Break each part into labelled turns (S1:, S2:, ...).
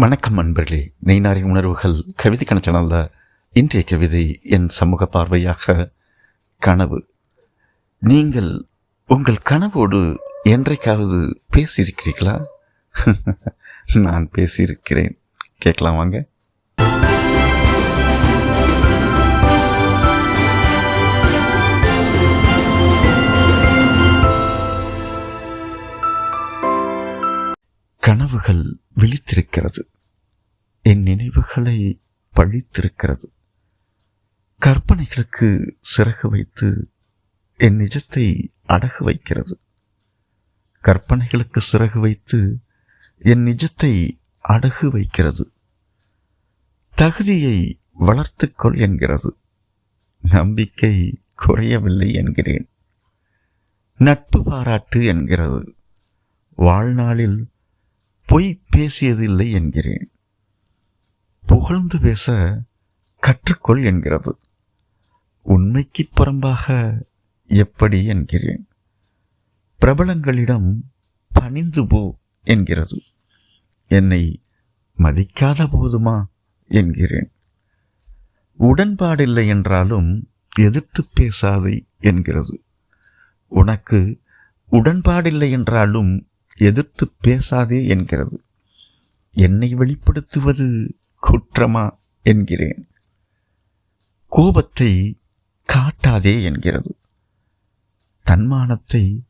S1: வணக்கம் அன்பர்களே நெய்னாரின் உணர்வுகள் கவிதை கணச்சனல்ல இன்றைய கவிதை என் சமூக பார்வையாக கனவு. நீங்கள் உங்கள் கனவோடு என்றைக்காவது பேசியிருக்கிறீர்களா? நான் பேசியிருக்கிறேன். கேட்கலாம் வாங்க. கனவுகள் விழித்திருக்கிறது. என் நினைவுகளை பழித்திருக்கிறது. கற்பனைகளுக்கு சிறகு வைத்து என் நிஜத்தை அடகு வைக்கிறது. கற்பனைகளுக்கு சிறகு வைத்து என் நிஜத்தை அடகு வைக்கிறது. தகுதியை வளர்த்துக்கொள் என்கிறது. நம்பிக்கை குறையவில்லை என்கிறேன். நட்பு பாராட்டு என்கிறது. வாழ்நாளில் பொய் பேசியதில்லை என்கிறேன். புகழ்ந்து பேச கற்றுக்கொள் என்கிறது. உண்மைக்கு புறம்பாக எப்படி என்கிறேன். பிரபலங்களிடம் பணிந்து போ என்கிறது. என்னை மதிக்காத போதுமா என்கிறேன். உடன்பாடில்லை என்றாலும் எதிர்த்து பேசாதே என்கிறது. உனக்கு உடன்பாடில்லை என்றாலும் எதிர்த்து பேசாதே என்கிறது. என்னை வெளிப்படுத்துவது குற்றமா என்கிறேன். கோபத்தை காட்டாதே என்கிறது. தன்மானத்தை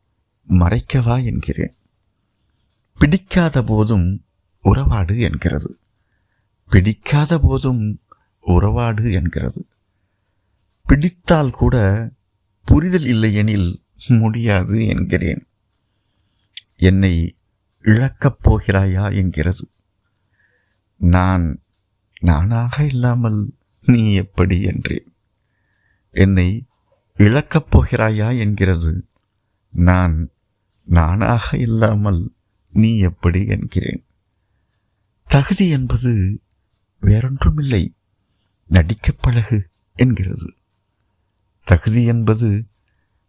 S1: மறைக்கவா என்கிறேன். பிடிக்காத போதும் உறவாடு என்கிறது. பிடிக்காத போதும் உறவாடு என்கிறது. பிடித்தால் கூட புரிதல் இல்லையெனில் முடியாது என்கிறேன். என்னை இழக்கப் போகிறாயா என்கிறது. நான் நானாக இல்லாமல் நீ எப்படி என்றேன். என்னை இழக்கப் போகிறாயா என்கிறது. நான் நானாக இல்லாமல் நீ எப்படி என்கிறேன். தகுதி என்பது வேறொன்றுமில்லை. நடிக்கப் பழகு என்கிறது. தகுதி என்பது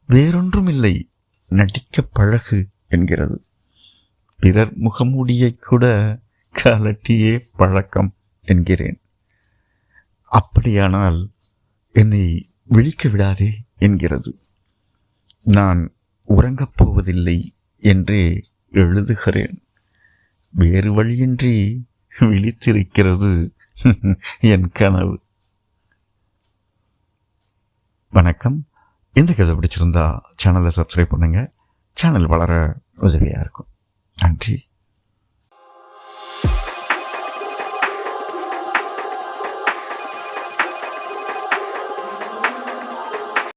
S1: வேறொன்றுமில்லை. நடிக்கப் பழகு என்கிறது. பிறர் முகமூடியை கூட கலட்டியே பழக்கம் என்கிறேன். அப்படியானால் என்னை விழிக்க விடாதே என்கிறது. நான் உறங்கப் போவதில்லை என்றே எழுதுகிறேன். வேறு வழியின்றி விழித்திருக்கிறது என் கனவு. வணக்கம். இந்த கதை பிடிச்சிருந்தா சேனலை சப்ஸ்கிரைப் பண்ணுங்கள் சேனல் வளர உதவியாக இருக்கும். நன்றி.